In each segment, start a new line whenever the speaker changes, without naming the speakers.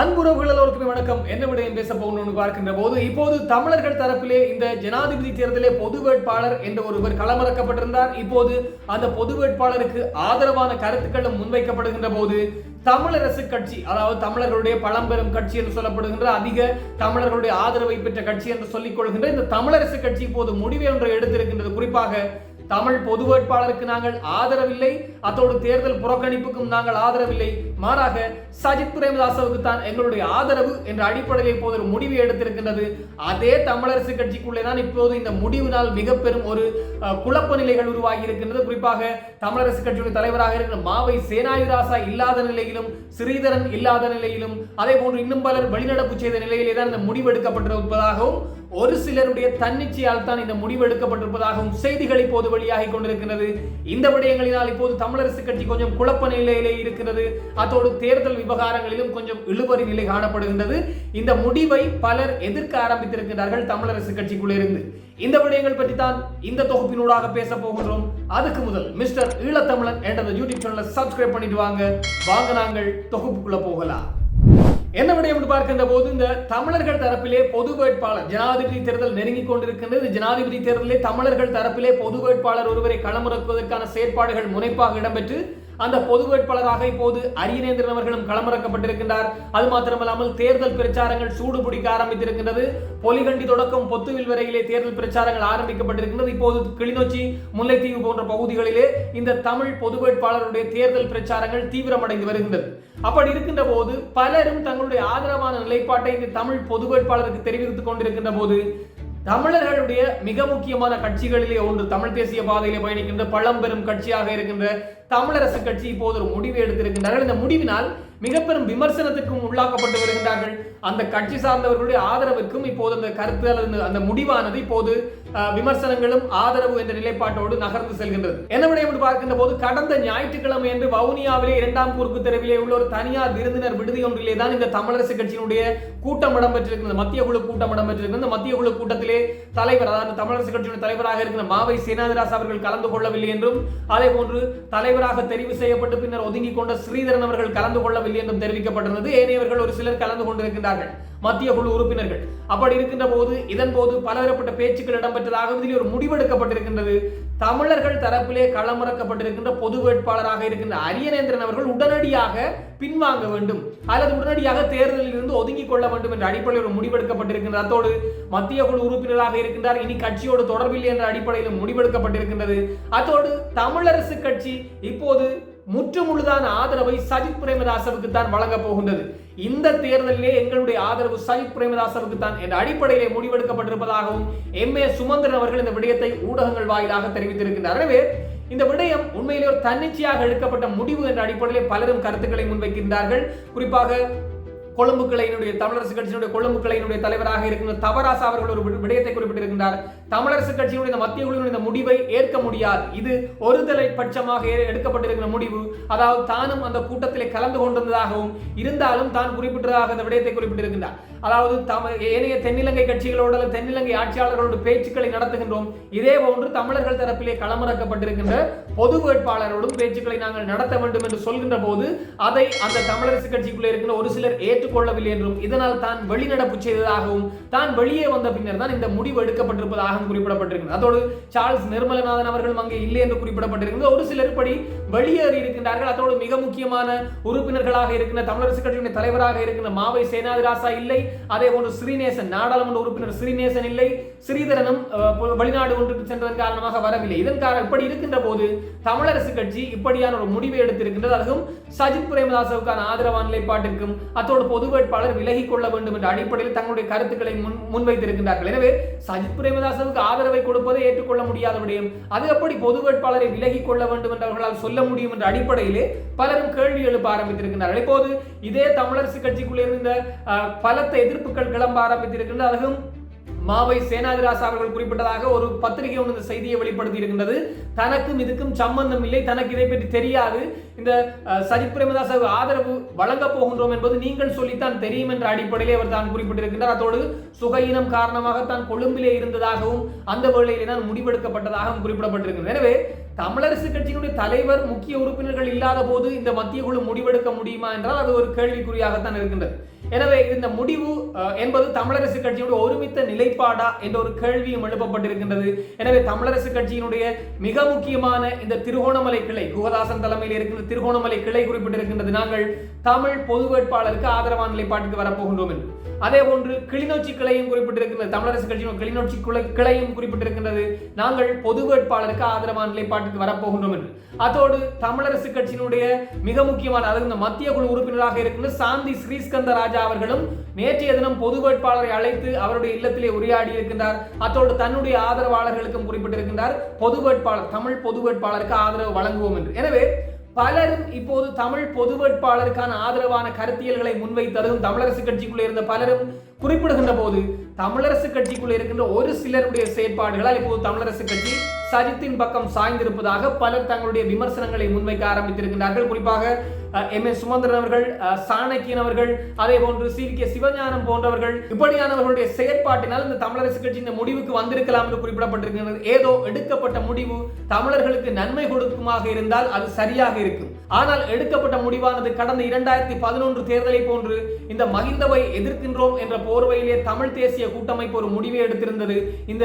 அன்புறவுகள் எல்லோருக்குமே வணக்கம். என்ன விடயம் பேச போகணும்னு பார்க்கின்ற போது இப்போது தமிழர்கள் தரப்பிலே இந்த ஜனாதிபதி தேர்தலே பொது வேட்பாளர் என்ற ஒருவர் களமிறக்கப்பட்டிருந்தார். இப்போது அந்த பொது வேட்பாளருக்கு ஆதரவான கருத்துக்களும் முன்வைக்கப்படுகின்ற போது தமிழரசு கட்சி அதாவது தமிழர்களுடைய பழம்பெரும் கட்சி என்று சொல்லப்படுகின்ற அதிக தமிழர்களுடைய ஆதரவை பெற்ற கட்சி என்று சொல்லிக் கொள்கின்ற இந்த தமிழரசு கட்சி இப்போது முடிவை ஒன்றை எடுத்திருக்கின்றது. குறிப்பாக தமிழ் பொது வேட்பாளருக்கு நாங்கள் ஆதரவில்லை. அத்தோடு தேர்தல் புறக்கணிப்புக்கும் நாங்கள் ஆதரவில்லை. மாறாக சஜித் பிரேமதாசவுக்கு தான் எங்களுடைய ஆதரவு என்ற அடிப்படையில் இப்போது ஒரு முடிவு எடுத்திருக்கின்றது. அதே தமிழரசு கட்சிக்குள்ளே தான் இப்போது இந்த முடிவினால் மிக பெரும் ஒரு குழப்ப நிலைகள் உருவாகி இருக்கின்றது குறிப்பாக தமிழரசு கட்சியுடைய தலைவராக இருக்கிற மாவை சேனாயுராசா இல்லாத நிலையிலும் ஸ்ரீதரன் இல்லாத நிலையிலும் அதே போன்று இன்னும் பலர் வெளிநடப்பு செய்த நிலையிலே தான் இந்த முடிவு எடுக்கப்பட்டிருப்பதாகவும் ஒரு சிலருடைய தன்னிச்சையால் தான் இந்த முடிவு எடுக்கப்பட்டிருப்பதாகவும் செய்திகள் இப்போது வெளியாகி கொண்டிருக்கிறது இந்த விடயங்களினால் இப்போது தமிழரசு கட்சி கொஞ்சம் குழப்ப நிலையிலே இருக்கிறது. அத்தோடு தேர்தல் விவகாரங்களிலும் கொஞ்சம் இழுபறி நிலை காணப்படுகின்றது. இந்த முடிவை பலர் எதிர்க்க ஆரம்பித்திருக்கிறார்கள் தமிழரசு கட்சிக்குள்ளிருந்து இந்த விடயங்கள் பற்றி தான் இந்த தொகுப்பினூடாக பேச போகின்றோம். அதுக்கு முதல் மிஸ்டர் ஈழத்தமிழன் என்ற யூடியூப் சேனலை சப்ஸ்கிரைப் பண்ணிட்டு வாங்க. வாங்க நாங்கள் தொகுப்புக்குள்ள போகலாம். என்ன விடயம் என்று பார்க்கின்ற போது இந்த தமிழர்கள் தரப்பிலே பொது வேட்பாளர் ஜனாதிபதி தேர்தல் நெருங்கிக் கொண்டிருக்கின்றது. ஜனாதிபதி தேர்தலிலே தமிழர்கள் தரப்பிலே பொது வேட்பாளர் ஒருவரை களமிறக்குவதற்கான செயற்பாடுகள் முனைப்பாக இடம்பெற்று அந்த பொது வேட்பாளராக இப்போது அரியநேந்திரன் அவர்களும் களமிறக்கப்பட்டிருக்கின்றார். அது மாத்திரமல்லாமல் தேர்தல் பிரச்சாரங்கள் சூடு பிடிக்க ஆரம்பித்திருக்கின்றது. பொலிகண்டி தொடக்கம் பொத்துவில் வரையிலே தேர்தல் பிரச்சாரங்கள் ஆரம்பிக்கப்பட்டிருக்கின்றது. இப்போது கிளிநொச்சி முல்லைத்தீவு போன்ற பகுதிகளிலே இந்த தமிழ் பொது வேட்பாளருடைய தேர்தல் பிரச்சாரங்கள் தீவிரமடைந்து வருகின்றது. அப்படி இருக்கின்ற போது பலரும் தங்களுடைய ஆதரவான நிலைப்பாட்டை இந்த தமிழ் பொது வேட்பாளருக்கு தெரிவித்துக் கொண்டிருக்கின்ற போது தமிழர்களுடைய மிக முக்கியமான கட்சிகளிலே ஒன்று தமிழ் தேசிய பாதையிலே பயணிக்கின்ற பழம்பெரும் கட்சியாக இருக்கின்ற தமிழரசு கட்சி இப்போது ஒரு முடிவு எடுத்திருக்கின்றார்கள். இந்த முடிவினால் மிக பெரும் விமர்சனத்துக்கும் உள்ளாக்கப்பட்டு வருகின்றார்கள். அந்த கட்சி சார்ந்தவர்களுடைய ஆதரவுக்கும் இப்போது அந்த கருத்து அல்லது அந்த முடிவானது இப்போது விமர்சனங்களும் ஆதரவு என்ற நிலைப்பாட்டோடு நகர்ந்து செல்கின்றது. என்ன விடயம் என்று பார்க்கின்ற போது கடந்த ஞாயிற்றுக்கிழமை என்று வவுனியாவிலே இரண்டாம் குறுக்கு தெருவிலே உள்ள ஒரு தனியார் விருந்தினர் விடுதி ஒன்றிலே தான் இந்த தமிழரசு கட்சியினுடைய கூட்டம் இடம்பெற்றிருக்கிறது மத்திய குழு கூட்டம் இடம்பெற்றிருக்கிறது இந்த மத்திய குழு கூட்டத்திலே தலைவர் அதாவது தமிழரசு கட்சியுடைய தலைவராக இருக்கிற மாவை சேனாதிராஸ் அவர்கள் கலந்து கொள்ளவில்லை என்றும் அதே போன்று தலைவர் தலைவராக தெரிவு செய்யப்பட்டு பின்னர் ஒதுங்கிக் கொண்ட ஸ்ரீதரன் அவர்கள் கலந்து கொள்ளவில்லை என்றும் தெரிவிக்கப்பட்டிருந்தது. ஏனையவர்கள் ஒரு சிலர் கலந்து கொண்டிருக்கின்றார்கள். மத்திய குழு உறுப்பினர்கள். அப்படி இருக்கின்ற போது இதன் போது பலதரப்பட்ட பேச்சுக்கள் இடம்பெற்றதாக இதில் ஒரு முடிவெடுக்கப்பட்டிருக்கின்றது. தமிழர்கள் தரப்பிலே களமிறக்கப்பட்டிருக்கின்ற பொது வேட்பாளராக இருக்கின்ற அரியநேந்திரன் அவர்கள் உடனடியாக பின்வாங்க வேண்டும். அல்லது உடனடியாக தேர்தலில் இருந்து ஒதுங்கிக் கொள்ள வேண்டும் என்ற அடிப்படையில் ஒரு முடிவெடுக்கப்பட்டிருக்கின்றது அத்தோடு மத்திய குழு உறுப்பினராக இருக்கின்றார். இனி கட்சியோடு தொடர்பில்லை என்ற அடிப்படையில் முடிவெடுக்கப்பட்டிருக்கின்றது. அத்தோடு தமிழரசு கட்சி இப்போது முற்றுமுழுதான ஆதரவை சஜித் பிரேமதாசவுக்கு தான் வழங்கப் போகின்றது. இந்த தேர்தலிலே எங்களுடைய ஆதரவு சஜித் பிரேமதாசவுக்கு தான் என்ற அடிப்படையிலே முடிவெடுக்கப்பட்டிருப்பதாகவும் எம் ஏ சுமந்திரன் அவர்கள் இந்த விடயத்தை ஊடகங்கள் வாயிலாக தெரிவித்திருக்கின்றார். எனவே இந்த விடயம் உண்மையிலே ஒரு தன்னிச்சையாக எடுக்கப்பட்ட முடிவு என்ற அடிப்படையிலே பலரும் கருத்துக்களை முன்வைக்கின்றார்கள். குறிப்பாக கொழும்பு கிளையினுடைய தமிழரசு கட்சியினுடைய கொழும்பு கிளையினுடைய தலைவராக இருக்கின்ற தவராசா அவர்கள் ஒரு விடயத்தை குறிப்பிட்டிருக்கின்றார். தமிழரசு கட்சியினுடைய இந்த மத்திய குழுவின் இந்த முடிவை ஏற்க முடியாது. இது ஒருதலை பட்சமாக எடுக்கப்பட்டிருக்கிற முடிவு. அதாவது தானும் அந்த கூட்டத்திலே கலந்து கொண்டிருந்ததாகவும் இருந்தாலும் தான் குறிப்பிட்டதாக அந்த விடயத்தை குறிப்பிட்டிருக்கின்றார். அதாவது தம ஏனைய தென்னிலங்கை கட்சிகளோடு அல்லது தென்னிலங்கை ஆட்சியாளர்களோடு பேச்சுக்களை நடத்துகின்றோம். இதே போன்று தமிழர்கள் தரப்பிலே களமிறக்கப்பட்டிருக்கின்ற பொது வேட்பாளரோடும் பேச்சுக்களை நாங்கள் நடத்த வேண்டும் என்று சொல்கின்ற போது அதை அந்த தமிழரசு கட்சிக்குள்ளே இருக்கின்ற ஒரு சிலர் ஏற்றுக்கொள்ளவில்லை என்றும் இதனால் தான் வெளிநடப்பு செய்ததாகவும் தான் வெளியே வந்த பின்னர் தான் இந்த முடிவு எடுக்கப்பட்டிருப்பதாகவும் குறிப்பிடப்பட்டிருக்கிறது அதோடு சார்ல்ஸ் நிர்மலநாதன் அவர்களும் அங்கே இல்லை என்று குறிப்பிடப்பட்டிருக்கிறது ஒரு சிலர் படி வெளியேறி இருக்கின்றார்கள். அதோடு மிக முக்கியமான உறுப்பினர்களாக இருக்கின்ற தமிழரசு கட்சியினுடைய தலைவராக இருக்கின்ற மாவை சேனாதிராசா இல்லை. அதே போன்று ஸ்ரீநேசன் நாடாளுமன்ற உறுப்பினர் ஸ்ரீநேசன் இல்லை ஸ்ரீதரனும் வெளிநாடு ஒன்றுக்கு சென்றதன் காரணமாக வரவில்லை. இதன் காரணம் இப்படி இருக்கின்ற போது தமிழரசு கட்சி இப்படியான ஒரு முடிவை எடுத்திருக்கின்றது. அதுவும் சஜித் பிரேமதாசவுக்கான ஆதரவான நிலைப்பாட்டிற்கும் அத்தோடு பொது வேட்பாளர் விலகிக் கொள்ள வேண்டும் என்ற அடிப்படையில் தங்களுடைய கருத்துக்களை முன் முன்வைத்திருக்கின்றார்கள். எனவே சஜித் பிரேமதாசவுக்கு ஆதரவை கொடுப்பதை ஏற்றுக்கொள்ள முடியாத விடயம் அது எப்படி பொது வேட்பாளரை விலகிக் கொள்ள வேண்டும் என்று அவர்களால் சொல்ல முடியும் என்ற அடிப்படையிலே பலரும் கேள்வி எழுப்ப ஆரம்பித்திருக்கிறார்கள் இப்போது இதே தமிழரசு கட்சிக்குள்ளே இருந்த பலத்தை எதிர்ப்புகள் கிளம்ப ஆரம்பித்திருக்கின்றன. அதுவும் மாவை சேனாதிராசா அவர்கள் குறிப்பிட்டதாக ஒரு பத்திரிகை ஒன்று இந்த செய்தியை வெளிப்படுத்தி இருக்கின்றது தனக்கும் இதுக்கும் சம்பந்தம் இல்லை. தனக்கு இதை பற்றி தெரியாது. இந்த சஜித் பிரேமதாஸ் ஆதரவு வழங்கப் போகின்றோம் என்பது நீங்கள் சொல்லித்தான் தெரியும் என்ற அடிப்படையிலே அவர் தான் குறிப்பிட்டிருக்கின்றார். அதோடு சுகையினம் காரணமாக தான் கொழும்பிலே இருந்ததாகவும் அந்த வேளையிலே தான் முடிவெடுக்கப்பட்டதாகவும் குறிப்பிடப்பட்டிருக்கிறது எனவே தமிழரசு கட்சியினுடைய தலைவர் முக்கிய உறுப்பினர்கள் இல்லாத போது இந்த மத்திய குழு முடிவெடுக்க முடியுமா என்றால் அது ஒரு கேள்விக்குறியாகத்தான் இருக்கின்றது. எனவே இந்த முடிவு என்பது தமிழரசு கட்சியினுடைய ஒருமித்த நிலைப்பாடா என்ற ஒரு கேள்வியும் எழுப்பப்பட்டிருக்கின்றது. எனவே தமிழரசு கட்சியினுடைய மிக முக்கியமான இந்த திருகோணமலை கிளை குகதாசன் தலைமையில் இருக்கின்ற திருகோணமலை கிளை குறிப்பிட்டிருக்கின்றது. நாங்கள் தமிழ் பொது வேட்பாளருக்கு ஆதரவான நிலைப்பாட்டுக்கு வரப்போகின்றோம் என்று. அதே போன்று கிளிநொச்சி கிளையும் குறிப்பிட்டிருக்கின்றது. தமிழரசு கட்சியின் கிளிநொச்சி கிளையும் குறிப்பிட்டிருக்கின்றது. நாங்கள் பொது வேட்பாளருக்கு ஆதரவான நிலைப்பாட்டுக்கு வரப்போகின்றோம் என்று. அதோடு தமிழரசு கட்சியினுடைய மிக முக்கியமான அதாவது இந்த மத்திய குழு உறுப்பினராக இருக்கின்ற சாந்தி ஸ்ரீஸ்கந்த ராஜா அவர்களும் நேற்றைய தினம் பொது வேட்பாளரை அழைத்து அவருடைய இல்லத்திலே உரையாடி இருக்கின்றார். அத்தோடு தன்னுடைய ஆதரவாளர்களுக்கும் குறிப்பிட்டிருக்கின்றார். பொது வேட்பாளர் தமிழ் பொது வேட்பாளருக்கு ஆதரவு வழங்குவோம் என்று. எனவே பலரும் இப்போது தமிழ் பொது வேட்பாளருக்கான ஆதரவான கருத்தியல்களை முன்வைத்ததும் தமிழரசு கட்சிக்குள்ளே இருந்த பலரும் குறிப்பிடுகின்ற போது தமிழரசு கட்சிக்குள்ளே இருக்கின்ற ஒரு சிலருடைய செயற்பாடுகளால் இப்போது தமிழரசு கட்சி சஜித்தின் பக்கம் சாய்ந்திருப்பதாக பலர் தங்களுடைய விமர்சனங்களை முன்வைக்க ஆரம்பித்திருக்கிறார்கள் குறிப்பாக எம். எஸ். சுமந்திரன் அவர்கள் சாணக்கியன் அவர்கள் அதே போன்று சி. கே. சிவஞானம் போன்றவர்கள் இப்படியானவர்களுடைய செயற்பாட்டினால் இந்த தமிழரசு கட்சி இந்த முடிவுக்கு வந்திருக்கலாம் என்று குறிப்பிடப்பட்டிருக்கிறது. ஏதோ எடுக்கப்பட்ட முடிவு தமிழர்களுக்கு நன்மை கொடுக்குமாக இருந்தால் அது சரியாக இருக்கும். ஆனால் எடுக்கப்பட்ட முடிவானது கடந்த இரண்டாயிரத்தி பதினொன்று தேர்தலை போன்று இந்த மகிந்தவை எதிர்க்கின்றோம் என்ற போர்வையிலே தமிழ் தேசிய கூட்டமைப்பு ஒரு முடிவை எடுத்திருந்தது. இந்த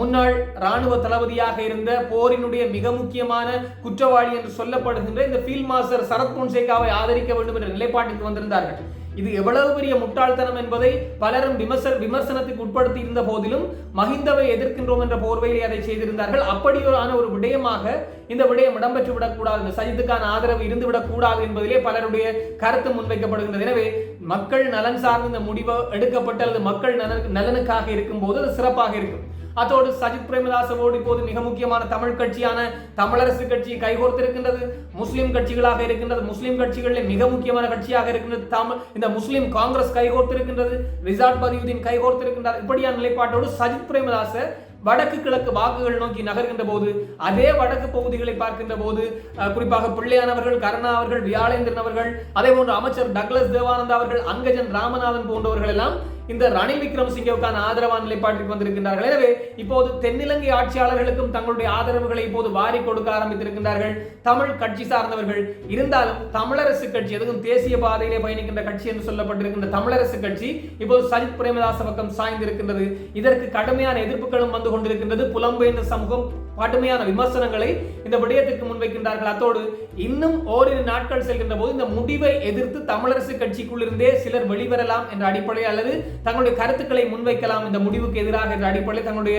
முன்னாள் ராணுவ தளபதியாக இருந்த போரினுடைய மிக முக்கியமான குற்றவாளி என்று சொல்லப்படுகின்ற இந்த ஃபீல்ட் மாஸ்டர் சரத் பொன்சேகாவை ஆதரிக்க வேண்டும் என்ற நிலைப்பாட்டுக்கு வந்திருந்தார்கள். இது எவ்வளவு பெரிய முட்டாள்தனம் என்பதை பலரும் விமர்ச விமர்சனத்துக்கு உட்படுத்தி இருந்த போதிலும் மஹிந்தவை எதிர்க்கின்றோம் என்ற போர்வையிலே அதை செய்திருந்தார்கள். அப்படியான ஒரு விடயமாக இந்த விடயம் இடம்பெற்று விடக்கூடாது. இந்த சஜித்துக்கான ஆதரவு இருந்து விடக்கூடாது என்பதிலே பலருடைய கருத்து முன்வைக்கப்படுகின்றது. எனவே மக்கள் நலன் சார்ந்த இந்த முடிவு எடுக்கப்பட்ட அல்லது மக்கள் நலனுக்காக நலனுக்காக இருக்கும்போது அது சிறப்பாக இருக்கும். அதோடு சஜித் பிரேமதாசவோடு இப்போது மிக முக்கியமான தமிழ் கட்சியான தமிழரசு கட்சி கைகோர்த்திருக்கின்றது முஸ்லிம் கட்சிகளாக இருக்கின்றது. முஸ்லிம் கட்சிகளில் மிக முக்கியமான கட்சியாக இருக்கின்றது தமிழ் இந்த முஸ்லிம் காங்கிரஸ் கைகோர்த்திருக்கின்றது ரிசார்ட் பதியுதீன் கைகோர்த்திருக்கின்றார் இப்படியான நிலைப்பாட்டோடு சஜித் பிரேமதாச வடக்கு கிழக்கு வாக்குகள் நோக்கி நகர்கின்ற போது அதே வடக்கு பகுதிகளை பார்க்கின்ற போது குறிப்பாக பிள்ளையானவர்கள் கருணா அவர்கள் வியாழேந்திரன் அவர்கள் அதே போன்று அமைச்சர் டக்ளஸ் தேவானந்தா அவர்கள் அங்கஜன் ராமநாதன் போன்றவர்கள் எல்லாம் இந்த ரணில் விக்ரமசிங்கவுக்கான ஆதரவான நிலைப்பாட்டிற்கு வந்திருக்கின்றார்கள். எனவே இப்போது தென்னிலங்கை ஆட்சியாளர்களுக்கும் தங்களுடைய ஆதரவுகளை இப்போது வாரி கொடுக்க ஆரம்பித்திருக்கின்றார்கள். தமிழ் கட்சி சார்ந்தவர்கள். இருந்தாலும் தமிழரசு கட்சி அதுவும் தேசிய பாதையிலே பயணிக்கின்ற கட்சி என்று சொல்லப்பட்டிருக்கின்ற தமிழரசு கட்சி இப்போது சஜித் பிரேமதாச பக்கம் சாய்ந்திருக்கின்றது. இதற்கு கடுமையான எதிர்ப்புகளும் வந்து கொண்டிருக்கின்றது. புலம்பெயர்ந்த சமூகம் கடுமையான விமர்சனங்களை இந்த விடயத்திற்கு முன்வைக்கின்றார்கள் அத்தோடு இன்னும் ஓரிரு நாட்கள் செல்கின்ற போது இந்த முடிவை எதிர்த்து தமிழரசு கட்சிக்குள்ளிருந்தே சிலர் வெளிவரலாம் என்ற அடிப்படை அல்லது தங்களுடைய கருத்துக்களை முன்வைக்கலாம் இந்த முடிவுக்கு எதிராக என்ற அடிப்படையில் தங்களுடைய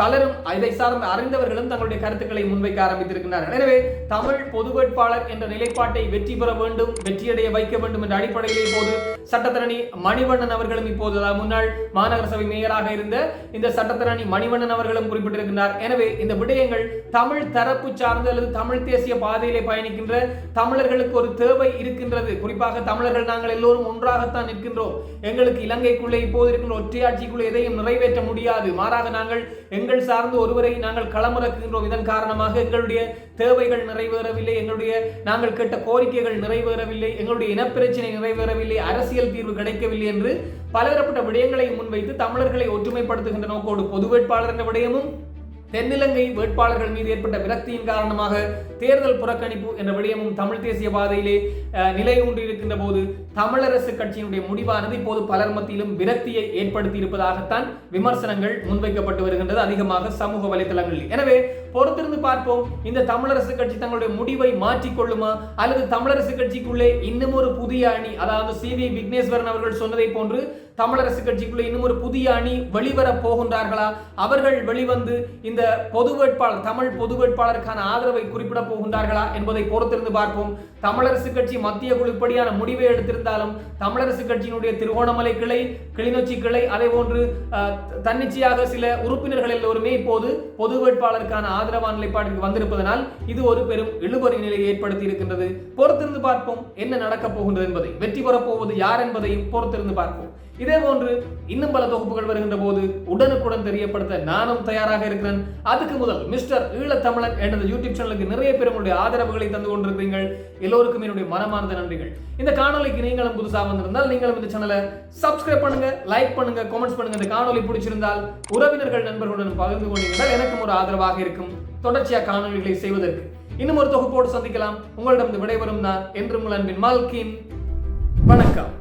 பலரும் இதை சார்ந்த அறிந்தவர்களும் தங்களுடைய கருத்துக்களை முன்வைக்க ஆரம்பித்திருக்கின்றார்கள் எனவே தமிழ் பொது வேட்பாளர் என்ற நிலைப்பாட்டை வெற்றி பெற வேண்டும் வெற்றியடைய வைக்க வேண்டும் என்ற அடிப்படையில் இப்போது சட்டத்தரணி மணிவண்ணன் அவர்களும் இப்போது முன்னாள் மாநகர சபை மேயராக இருந்த இந்த சட்டத்தரணி மணிவண்ணன் அவர்களும் குறிப்பிட்டிருக்கின்றார். எனவே இந்த விடயங்கள் தமிழ் தரப்பு சார்ந்த அல்லது தமிழ் தேசிய பாதையிலே பயணிக்கின்ற தமிழர்களுக்கு ஒரு தேவை இருக்கின்றது. குறிப்பாக தமிழர்கள் நாங்கள் எல்லோரும் ஒன்றாகத்தான் நிற்கின்றோம். எங்களுக்கு இலங்கைக்குள்ளே இப்போது இருக்கின்ற ஒற்றையாட்சிக்குள்ளே எதையும் நிறைவேற்ற முடியாது. மாறாக நாங்கள் எங்கள் சார்ந்து ஒருவரை நாங்கள் களமிறக்குகின்றோம். இதன் காரணமாக எங்களுடைய தேவைகள் நிறைவேறவில்லை. எங்களுடைய நாங்கள் கேட்ட கோரிக்கைகள் நிறைவேறவில்லை. எங்களுடைய இனப்பிரச்சனை நிறைவேறவில்லை. அரசியல் தீர்வு கிடைக்கவில்லை என்று பலதரப்பட்ட விடயங்களை முன்வைத்து தமிழர்களை ஒற்றுமைப்படுத்துகின்ற நோக்கோடு பொது வேட்பாளர் என்ற விடயமும் தென்னிலங்கை வேட்பாளர்கள் மீது ஏற்பட்ட விரக்தியின் காரணமாக தேர்தல் புறக்கணிப்பு என்ற விடயமும் தமிழ் தேசிய பாதையிலே நிலை ஒன்று இருக்கின்ற போது தமிழரசு கட்சியினுடைய முடிவானது இப்போது பலர் மத்தியிலும் விரக்தியை ஏற்படுத்தி இருப்பதாகத்தான் விமர்சனங்கள் முன்வைக்கப்பட்டு வருகின்றது அதிகமாக சமூக வலைதளங்களில் எனவே பொறுத்திருந்து பார்ப்போம் இந்த தமிழரசு கட்சி தங்களுடைய முடிவை மாற்றிக்கொள்ளுமா? அல்லது தமிழரசு கட்சிக்குள்ளே இன்னும் ஒரு புதிய அணி அதாவது சி வி விக்னேஸ்வரன் அவர்கள் சொன்னதை போன்று தமிழரசு கட்சிக்குள்ளே இன்னும் ஒரு புதிய அணி வெளிவர போகின்றார்களா? அவர்கள் வெளிவந்து இந்த பொது வேட்பாளர் தமிழ் பொது வேட்பாளருக்கான ஆதரவை குறிப்பிட போகின்றார்களா என்பதை பொறுத்திருந்து பார்ப்போம். தமிழரசு கட்சி மத்திய குழுப்படியான முடிவை எடுத்திருந்தாலும் தமிழரசு கட்சியினுடைய திருகோணமலை கிளை கிளிநொச்சி கிளை அதே போன்று அஹ், தன்னிச்சையாக சில உறுப்பினர்கள் எல்லோருமே இப்போது பொது வேட்பாளருக்கான ஆதரவான நிலைப்பாட்டிற்கு வந்திருப்பதனால் இது ஒரு பெரும் இழுபறி நிலையை ஏற்படுத்தி இருக்கின்றது. பொறுத்திருந்து பார்ப்போம் என்ன நடக்கப் போகின்றது என்பதை. வெற்றி பெறப்போவது யார் என்பதையும் பொறுத்திருந்து பார்ப்போம். இதே போன்று இன்னும் பல தொகுப்புகள் வருகின்ற போது உடனுக்குடன் தெரியப்படுத்த நானும் தயாராக இருக்கிறேன். அதுக்கு முதல் மிஸ்டர் ஈழத்தமிழன் எனது யூடியூப் சேனலுக்கு நிறைய பேர் உங்களுடைய ஆதரவுகளை தந்து கொண்டிருக்கிறீர்கள். எல்லோருக்கும் என்னுடைய மனமார்ந்த நன்றிகள். இந்த காணொலிக்கு நீங்களும் புதுசாக வந்திருந்தால் நீங்களும் இந்த சேனலை சப்ஸ்கிரைப் பண்ணுங்க லைக் பண்ணுங்க கமெண்ட்ஸ் பண்ணுங்க. இந்த காணொலி பிடிச்சிருந்தால் உறவினர்கள் நண்பர்களுடன் பகிர்ந்து கொண்டீர்கள். எனக்கும் ஒரு ஆதரவாக இருக்கும். தொடர்ச்சியாக காணொலிகளை செய்வதற்கு இன்னும் ஒரு தொகுப்போடு சந்திக்கலாம். உங்களிடம் விடைபெறும் நான் என்றும் உங்கள் அன்பின் மால்கின். வணக்கம்.